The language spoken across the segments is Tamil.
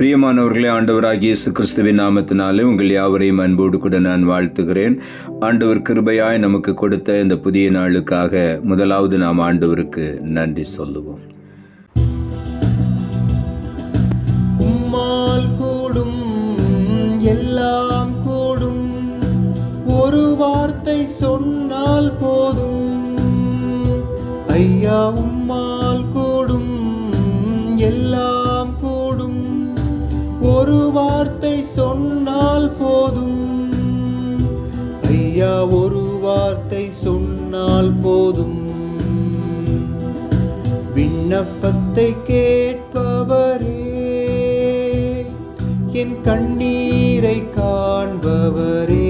பிரியமானவர்களே ஆண்டவராகிய இயேசு கிறிஸ்துவின் நாமத்தினாலே உங்கள் யாவரையும் அன்போடு கூட நான் வாழ்த்துகிறேன். ஆண்டவர் கிருபையாய் நமக்கு கொடுத்த இந்த புதிய நாளுக்காக முதலாவது நாம் ஆண்டவருக்கு நன்றி சொல்லுவோம். உம்மால் கூடும் எல்லாம் கூடும். ஒரு வார்த்தை சொன்னால் போதும். ஐயா உம்மா வார்த்தை சொன்னால் போதும். ஐயா ஒரு வார்த்தை சொன்னால் போதும். விண்ணப்பத்தை கேட்பவரே என் கண்ணீரை காண்பவரே.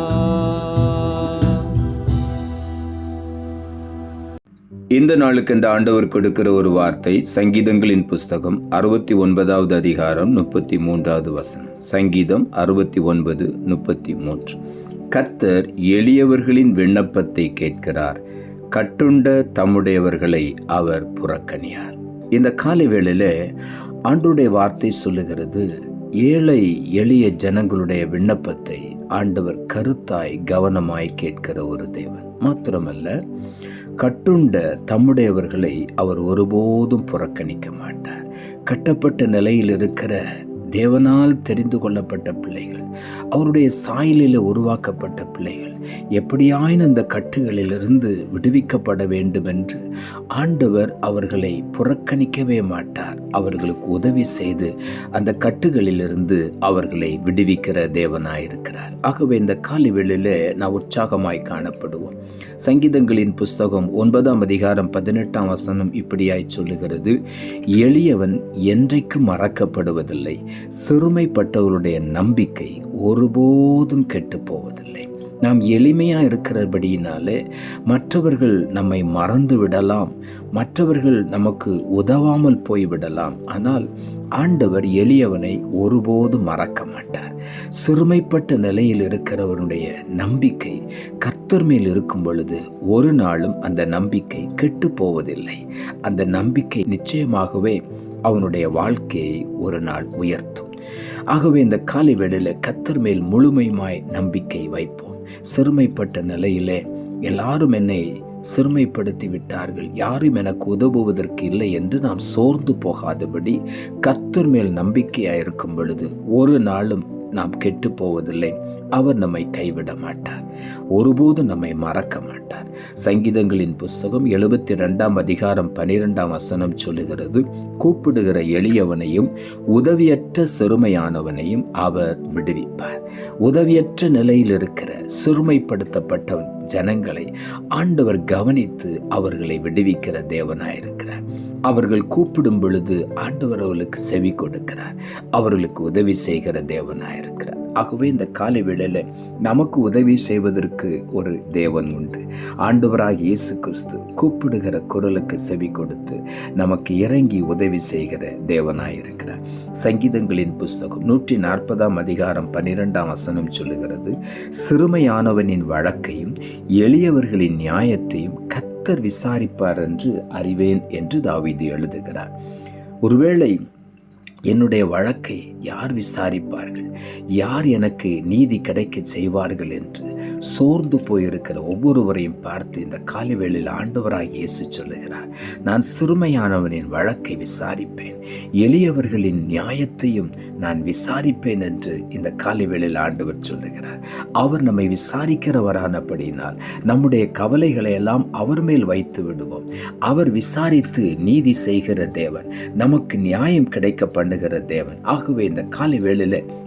இந்த நாளுக்கு இந்த ஆண்டவர் கொடுக்கிற ஒரு வார்த்தை சங்கீதங்களின் புஸ்தகம் அறுபத்தி ஒன்பதாவது அதிகாரம் முப்பத்தி மூன்றாவது வசனம். சங்கீதம் அறுபத்தி ஒன்பது முப்பத்தி மூன்று கர்த்தர் எளியவர்களின் விண்ணப்பத்தை கேட்கிறார். கட்டுண்ட தம்முடையவர்களை அவர் புறக்கணியார். இந்த காலை வேளையில் ஆண்டுடைய வார்த்தை சொல்லுகிறது ஏழை எளிய ஜனங்களுடைய விண்ணப்பத்தை ஆண்டவர் கருத்தாய் கவனமாய் கேட்கிற ஒரு தேவன். மாத்திரமல்ல கட்டுண்ட தம்முடையவர்களை அவர் ஒருபோதும் புறக்கணிக்க மாட்டார். கட்டப்பட்ட நிலையில் இருக்கிற தேவனால் தெரிந்து கொள்ளப்பட்ட பிள்ளைகள் அவருடைய சாயலில் உருவாக்கப்பட்ட பிள்ளைகள் எப்படியாயின் அந்த கட்டுகளிலிருந்து விடுவிக்கப்பட வேண்டும் என்று ஆண்டவர் அவர்களை புறக்கணிக்கவே மாட்டார். அவர்களுக்கு உதவி செய்து அந்த கட்டுகளிலிருந்து அவர்களை விடுவிக்கிற தேவனாயிருக்கிறார். ஆகவே இந்த காலை வேளையில நான் உற்சாகமாய் காணப்படுவோம். சங்கீதங்களின் புஸ்தகம் ஒன்பதாம் அதிகாரம் பதினெட்டாம் வசனம் இப்படியாய் சொல்லுகிறது. எளியவன் என்றைக்கு மறக்கப்படுவதில்லை. சிறுமைப்பட்டவருடைய நம்பிக்கை ஒருபோதும் கெட்டு போவதில்லை. நாம் எளிமையாக இருக்கிறபடியினாலே மற்றவர்கள் நம்மை மறந்து விடலாம். மற்றவர்கள் நமக்கு உதவாமல் போய்விடலாம் ஆனால் ஆண்டவர் எளியவனை ஒருபோதும் மறக்க மாட்டார். சிறுமைப்பட்ட நிலையில் இருக்கிறவனுடைய நம்பிக்கை கர்த்தர் மேல் இருக்கும் பொழுது ஒரு நாளும் அந்த நம்பிக்கை கெட்டு போவதில்லை. அந்த நம்பிக்கை நிச்சயமாகவே அவனுடைய வாழ்க்கையை ஒரு நாள் உயர்த்தும். ஆகவே இந்த காலை வேளையில் கத்தர் மேல் முழுமையுமாய் நம்பிக்கை வைப்போம். சிறுமைப்பட்ட நிலையிலே எல்லாரும் என்னை சிறுமைப்படுத்தி விட்டார்கள் யாரும் எனக்கு உதவுவதற்கு இல்லை என்று நாம் சோர்ந்து போகாதபடி கத்தர் மேல் நம்பிக்கையாக இருக்கும் பொழுது ஒரு நாளும் நாம் கெட்டு போவதில்லை அவர் நம்மை கைவிட மாட்டார் ஒருபோதும் நம்மை மறக்க மாட்டார் சங்கீதங்களின் புஸ்தகம் எழுபத்தி ரெண்டாம் அதிகாரம் பனிரெண்டாம் வசனம் சொல்லுகிறது கூப்பிடுகிற எளியவனையும் உதவியற்ற சிறுமையானவனையும் அவர் விடுவிப்பார். உதவியற்ற நிலையில் இருக்கிற சிறுமைப்படுத்தப்பட்ட ஜனங்களை ஆண்டவர் கவனித்து அவர்களை விடுவிக்கிற தேவனாயிருக்கிறார். அவர்கள் கூப்பிடும் பொழுது ஆண்டவர் அவர்களுக்கு செவி கொடுக்கிறார். அவர்களுக்கு உதவி செய்கிற தேவனாக இருக்கிறார். ஆகவே இந்த காலை வேளையில் நமக்கு உதவி செய்வதற்கு ஒரு தேவன் உண்டு. ஆண்டவராக இயேசு கிறிஸ்து கூப்பிடுகிற குரலுக்கு செவி கொடுத்து நமக்கு இறங்கி உதவி செய்கிற தேவனாயிருக்கிறார் சங்கீதங்களின் புஸ்தகம் நூற்றி நாற்பதாம் அதிகாரம் பன்னிரெண்டாம் வசனம் சொல்லுகிறது சிறுமையானவனின் வழக்கையும் எளியவர்களின் நியாயத்தையும் கர்த்தர் விசாரிப்பார் என்று அறிவேன் என்று தாவீது எழுதுகிறார். ஒருவேளை என்னுடைய வழக்கை யார் விசாரிப்பார்கள்? யார் எனக்கு நீதி கிடைக்க செய்வார்கள் என்று? சோர்ந்து போயிருக்கிற ஒவ்வொருவரையும் பார்த்து இந்த காலை வேளையில் ஆண்டவராக இயேசு சொல்லுகிறார் நான் சிறுமையானவனின் வழக்கை விசாரிப்பேன். எளியவர்களின் நியாயத்தையும் நான் விசாரிப்பேன் என்று இந்த காலை வேளையில் ஆண்டவர் சொல்லுகிறார். அவர் நம்மை விசாரிக்கிறவரானபடியினால் நம்முடைய கவலைகளை எல்லாம் அவர் மேல் வைத்து விடுவோம். அவர் விசாரித்து நீதி செய்கிற தேவன் நமக்கு நியாயம் கிடைக்க பண்ணுகிற தேவன். ஆகவே இந்த காலை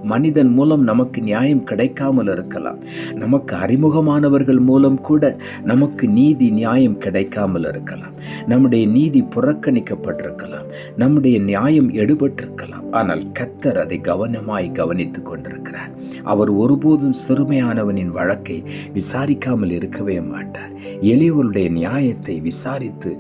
மனிதன் மூலம் நமக்கு நியாயம் கிடைக்காமல் இருக்கலாம். நமக்கு அறிமுகமானவர்கள் மூலம் கூட நமக்கு நீதி நியாயம் கிடைக்காமல் இருக்கலாம். நம்முடைய நீதி புறக்கணிக்கப்பட்டிருக்கலாம். நம்முடைய நியாயம் எடுபட்டிருக்கலாம். ஆனால் கர்த்தர் அதை கவனமாய் கவனித்துக் கொண்டிருக்கிறார். அவர் ஒருபோதும் சிறுமையானவனின் வழக்கை விசாரிக்காமல் இருக்கவே மாட்டார். எளியவருடைய நியாயத்தை விசாரித்து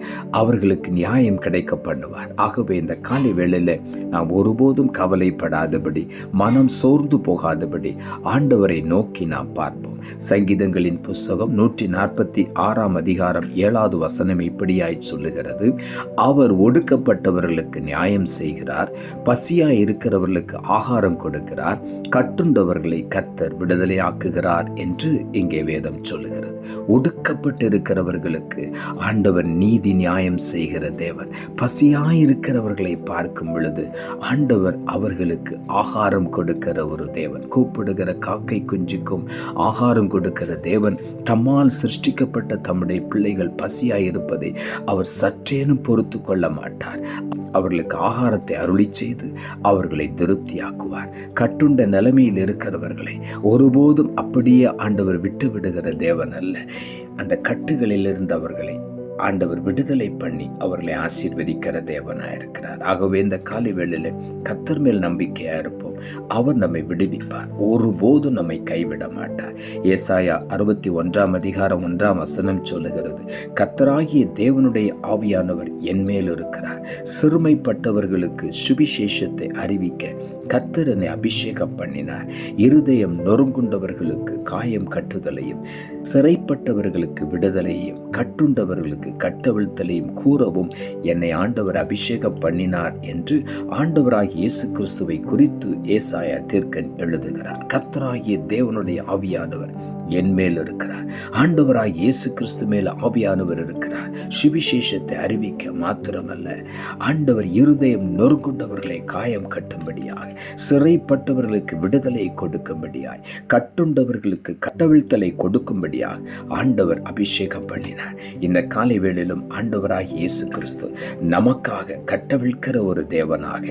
அவர்களுக்கு நியாயம் கிடைக்க பண்ணுவார். ஆகவே இந்த காலை வேளையில் நாம் ஒருபோதும் கவலைப்படாதபடி மனம் சோர்ந்து போகாதபடி ஆண்டவரை நோக்கி நாம் பார்ப்போம். சங்கீதங்களின் புஸ்தகம் நூற்றி நாற்பத்தி ஆறாம் அதிகாரம் ஏழாவது வசனம் இப்படியாய் சொல்லுகிறது. அவர் ஒடுக்கப்பட்டவர்களுக்கு நியாயம் செய்கிறார் பசியாய் அவர்களுக்கு ஆகாரம் கொடுக்கிறார். கட்டுண்டவர்களை கத்தர் விடுதலையாக்குகிறார் என்று இங்கே வேதம் சொல்லுகிறது. ஒடுக்கப்பட்டிருக்கிறவர்களுக்கு ஆண்டவர் நீதி நியாயம் செய்கிற தேவன். பசியாயிருக்கிறவர்களை பார்க்கும் பொழுது ஆண்டவர் அவர்களுக்கு ஆகாரம் கொடுக்கிற ஒரு தேவன். கூப்பிடுகிற காக்கை குஞ்சுக்கும் ஆகாரம் கொடுக்கிற தேவன். தம்மால் சிருஷ்டிக்கப்பட்ட தம்முடைய பிள்ளைகள் பசியாயிருப்பதை அவர் சற்றேனும் பொறுத்து கொள்ள மாட்டார். அவர்களுக்கு ஆகாரத்தை அருளி செய்து அவர்களை திருப்தியாக்குவார். கட்டுண்ட நிலைமையில் இருக்கிறவர்களை ஒருபோதும் அப்படியே ஆண்டவர் விட்டு விடுகிற தேவன் அல்ல. அந்த கட்டுகளில் இருந்தவர்களை ஆண்டவர் விடுதலை பண்ணி அவர்களை ஆசீர்வதிக்கிற தேவனாக இருக்கிறார். ஆகவே இந்த காலை வேளையில் கத்தர் மேல் நம்பிக்கையாக இருப்போம். அவர் நம்மை விடுவிப்பார். ஒருபோதும் நம்மை கைவிட மாட்டார். ஏசாயா அறுபத்தி ஒன்றாம் அதிகாரம் ஒன்றாம் வசனம் சொல்லுகிறது கத்தராகிய தேவனுடைய ஆவியானவர் என் மேல் இருக்கிறார். சிறுமைப்பட்டவர்களுக்கு சுவிசேஷத்தை அறிவிக்க கத்தர் என்னை அபிஷேகம் பண்ணினார். இருதயம் நொறுங்குண்டவர்களுக்கு காயம் கட்டுதலையும் சிறைப்பட்டவர்களுக்கு விடுதலையும் கட்டுண்டவர்களுக்கு கட்டவிழ்த்தலையும் கூறவும் என்னை ஆண்டவர் அபிஷேகம் பண்ணினார் என்று ஆண்டவராக இயேசு கிறிஸ்துவை குறித்து ஏசாயா தீர்க்கன் எழுதுகிறார். கத்தராகிய தேவனுடைய ஆவியானவர் என் மேல் இருக்கிறார். ஆண்டவராய் இயேசு கிறிஸ்து மேல் ஆவியானவர் இருக்கிறார். சுவிசேஷத்தை அறிவிக்க மாத்திரமல்ல ஆண்டவர் இருதயம் நொறுக்குண்டவர்களை காயம் கட்டும்படியாய் சிறைப்பட்டவர்களுக்கு விடுதலை கொடுக்கும்படியாய் கட்டுண்டவர்களுக்கு கட்டவிழ்த்தலை கொடுக்கும்படியாக ஆண்டவர் அபிஷேகம் பண்ணினார். இந்த காலை வேளையிலும் ஆண்டவராக இயேசு கிறிஸ்து நமக்காக கட்டவிழ்க்கிற ஒரு தேவனாக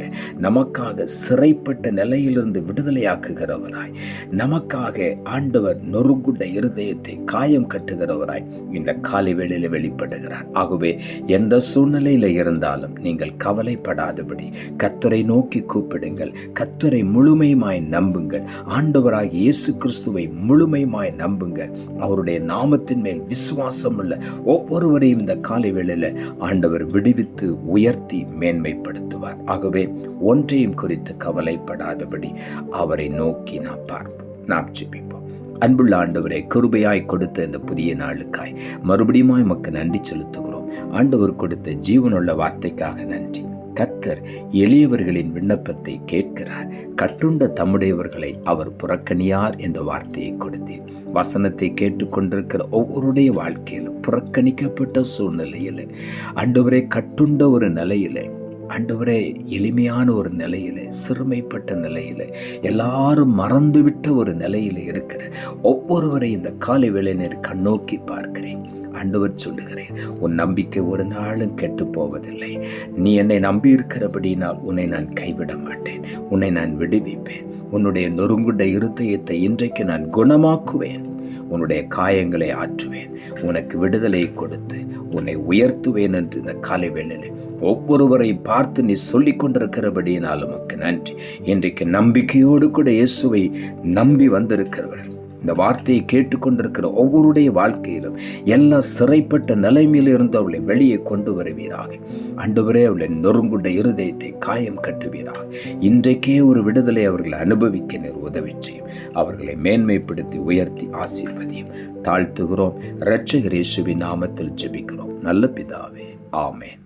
நமக்காக சிறைப்பட்ட நிலையிலிருந்து விடுதலையாக்குகிறவராய் நமக்காக ஆண்டவர் நொறுங்குண்ட இருதயத்தை காயம் கட்டுகிறவராய் இந்த காலை வேளையில் வெளிப்படுகிறார். ஆகவே எந்த சூழ்நிலையில் இருந்தாலும் நீங்கள் கவலைப்படாதபடி கத்தரை நோக்கி கூப்பிடுங்கள். கத்தரை முழுமையுமாய் நம்புங்கள். ஆண்டவராக இயேசு கிறிஸ்துவை முழுமையுமாய் நம்புங்கள். அவர் அவருடைய நாமத்தின் மேல் விசுவாசம் உள்ள ஒவ்வொருவரையும் இந்த காலை வேளையில் ஆண்டவர் விடுவித்து உயர்த்தி மேன்மைப்படுத்துவார். ஆகவே ஒன்றையும் குறித்து கவலைப்படாதபடி அவரை நோக்கி நாம் பார்ப்போம். நாம் ஜெபிப்போம். அன்புள்ள ஆண்டவரை கிருபையாய் கொடுத்த இந்த புதிய நாளுக்காய் மறுபடியும் மக்கள் நன்றி செலுத்துகிறோம். ஆண்டவர் கொடுத்த ஜீவனுள்ள வார்த்தைக்காக நன்றி. கத்தர் எளியவர்களின் விண்ணப்பத்தை கேட்கிறார். கட்டுண்ட தம்முடையவர்களை அவர் புறக்கணியார் என்ற வார்த்தையை கொடுத்தேன் வசனத்தை கேட்டுக்கொண்டிருக்கிற ஒவ்வொருடைய வாழ்க்கையிலும் புறக்கணிக்கப்பட்ட சூழ்நிலையில் அன்றுவரை கட்டுண்ட ஒரு நிலையில் ஆண்டவரே எளிமையான ஒரு நிலையில் சிறுமைப்பட்ட நிலையில் எல்லாரும் மறந்துவிட்ட ஒரு நிலையில் இருக்கிற ஒவ்வொருவரை இந்த காலை வேளையினர் கண்ணோக்கி பார்க்கிறேன். ஆண்டவர் சொல்லுகிறேன் உன் நம்பிக்கை ஒரு நாளும் கெட்டு போவதில்லை. நீ என்னை நம்பி இருக்கிறபடினால் உன்னை நான் கைவிட மாட்டேன். உன்னை நான் விடுவிப்பேன். உன்னுடைய நொறுங்குண்ட இருதயத்தை இன்றைக்கு நான் குணமாக்குவேன். உன்னுடைய காயங்களை ஆற்றுவேன். உனக்கு விடுதலை கொடுத்து உன்னை உயர்த்துவேன் என்று இந்த காலை வேளையில் ஒவ்வொருவரை பார்த்து நீ சொல்லிக் கொண்டிருக்கிறபடியினால் உமக்கு நன்றி. இன்றைக்கு நம்பிக்கையோடு கூட இயேசுவை நம்பி வந்திருக்கிறவர்கள். இந்த வார்த்தையை கேட்டுக்கொண்டிருக்கிற ஒவ்வொருடைய வாழ்க்கையிலும் எல்லா சிறைப்பட்ட நிலைமையிலிருந்து அவளை வெளியே கொண்டு வருவீராக. அன்றுவரே அவளை நொறுங்குண்ட இருதயத்தை காயம் கட்டுவீராக. இன்றைக்கே ஒரு விடுதலை அவர்களை அனுபவிக்க நீர் உதவி செய்யும். அவர்களை மேன்மைப்படுத்தி உயர்த்தி ஆசீர்வதியும். தாழ்த்துகிறோம். இரட்சகர் இயேசுவின் நாமத்தில் ஜெபிக்கிறோம். நல்ல பிதாவே. ஆமென்.